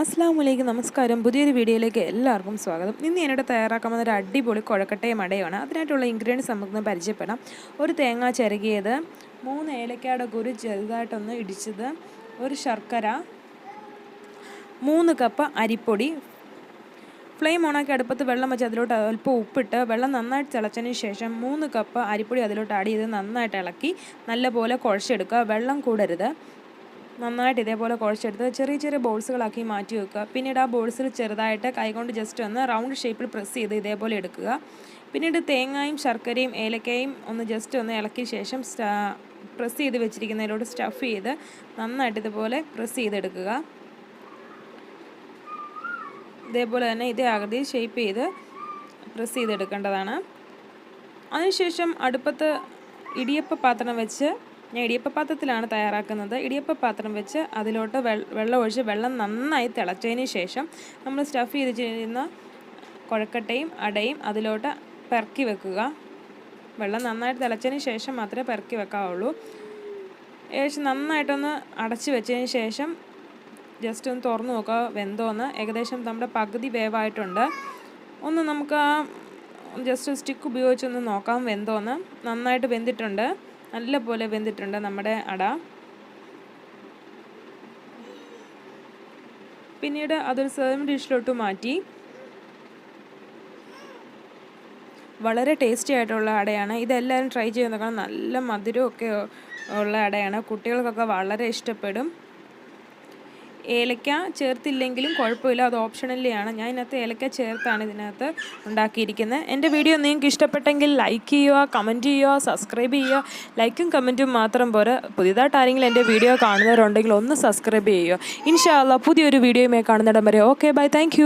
അസ്സാം വലൈക്കും നമസ്കാരം. പുതിയൊരു വീഡിയോയിലേക്ക് എല്ലാവർക്കും സ്വാഗതം. ഇന്ന് ഞാനിവിടെ തയ്യാറാക്കാൻ ഒരു അടിപൊളി കുഴക്കട്ടയും അടയുമാണ്. അതിനായിട്ടുള്ള ഇൻഗ്രീഡിയൻസ് നമുക്കൊന്ന് പരിചയപ്പെടാം. ഒരു തേങ്ങ ചിരകിയത് മൂന്ന് ഏലക്കയുടെ കുരു ചെറുതായിട്ടൊന്ന് ഇടിച്ചത് ഒരു ശർക്കര മൂന്ന് കപ്പ് അരിപ്പൊടി ഫ്ലെയിം ഓണാക്കി അടുപ്പത്ത് വെള്ളം വെച്ച് അതിലോട്ട് അല്പം ഉപ്പിട്ട് വെള്ളം നന്നായിട്ട് തിളച്ചതിന് ശേഷം മൂന്ന് കപ്പ് അരിപ്പൊടി അതിലോട്ട് ആഡ് ചെയ്ത് നന്നായിട്ട് ഇളക്കി നല്ലപോലെ കുഴച്ചെടുക്കുക. വെള്ളം കൂടരുത്. നന്നായിട്ട് ഇതേപോലെ കുഴച്ചെടുത്ത് ചെറിയ ചെറിയ ബോൾസുകളാക്കി മാറ്റി വെക്കുക. പിന്നീട് ആ ബോൾസിൽ ചെറുതായിട്ട് കൈകൊണ്ട് ജസ്റ്റ് ഒന്ന് റൗണ്ട് ഷേപ്പിൽ പ്രസ് ചെയ്ത് ഇതേപോലെ എടുക്കുക. പിന്നീട് തേങ്ങയും ശർക്കരയും ഏലക്കയും ഒന്ന് ജസ്റ്റ് ഒന്ന് ഇളക്കിയ ശേഷം പ്രസ് ചെയ്ത് വെച്ചിരിക്കുന്നതിലോട്ട് സ്റ്റഫ് ചെയ്ത് നന്നായിട്ട് ഇതുപോലെ പ്രസ് ചെയ്തെടുക്കുക. ഇതേപോലെ തന്നെ ഇതേ ആകൃതി ഷേപ്പ് ചെയ്ത് പ്രസ് ചെയ്തെടുക്കേണ്ടതാണ്. അതിനുശേഷം അടുപ്പത്ത് ഇടിയപ്പ പാത്രം വെച്ച് ഞാൻ ഇടിയപ്പ പാത്രത്തിലാണ് തയ്യാറാക്കുന്നത്. ഇടിയപ്പ പാത്രം വെച്ച് അതിലോട്ട് വെള്ളം ഒഴിച്ച് വെള്ളം നന്നായി തിളച്ചതിന് ശേഷം നമ്മൾ സ്റ്റഫ് ചെയ്ത് ചെയ്യുന്ന കുഴക്കട്ടയും അടയും അതിലോട്ട് പെറക്കി വെക്കുക. വെള്ളം നന്നായിട്ട് തിളച്ചതിന് ശേഷം മാത്രമേ പെറക്കി വെക്കാവുള്ളൂ. ഏകദേശം നന്നായിട്ടൊന്ന് അടച്ചു വെച്ചതിന് ശേഷം ജസ്റ്റ് ഒന്ന് തുറന്നു നോക്കുക വെന്തോന്ന്. ഏകദേശം നമ്മുടെ പകുതി വേവായിട്ടുണ്ട്. ഒന്ന് നമുക്ക് ആ ജസ്റ്റ് സ്റ്റിക്ക് ഉപയോഗിച്ചൊന്ന് നോക്കാം വെന്തോന്ന്. നന്നായിട്ട് വെന്തിട്ടുണ്ട്. നല്ല പോലെ വെന്തിട്ടുണ്ട് നമ്മുടെ അട. പിന്നീട് അതൊരു സെർവ് ഡിഷിലോട്ട് മാറ്റി. വളരെ ടേസ്റ്റി ആയിട്ടുള്ള അടയാണ്. ഇതെല്ലാവരും ട്രൈ നോക്കണം. നല്ല മധുരമൊക്കെ ഉള്ള അടയാണ്. കുട്ടികൾക്കൊക്കെ വളരെ ഇഷ്ടപ്പെടും. ഏലക്ക ചേർത്തില്ലെങ്കിലും കുഴപ്പമില്ല. അത് ഓപ്ഷണലിയാണ്. ഞാൻ ഇതിനകത്ത് ഏലക്ക ചേർത്താണ് ഇതിനകത്ത് ഉണ്ടാക്കിയിരിക്കുന്നത്. എന്റെ വീഡിയോ നിങ്ങൾക്ക് ഇഷ്ടപ്പെട്ടെങ്കിൽ ലൈക്ക് ചെയ്യുക കമന്റ് ചെയ്യുക സബ്സ്ക്രൈബ് ചെയ്യുക. ലൈക്കും കമന്റും മാത്രം പോരാ. പുതിയതായിട്ട് ആരെങ്കിലും എന്റെ വീഡിയോ കാണുന്നവരുണ്ടെങ്കിൽ ഒന്ന് സബ്സ്ക്രൈബ് ചെയ്യുക. ഇൻഷാല്ല പുതിയൊരു വീഡിയോയുമായി കാണുന്നിടം വരെ. Okay bye thank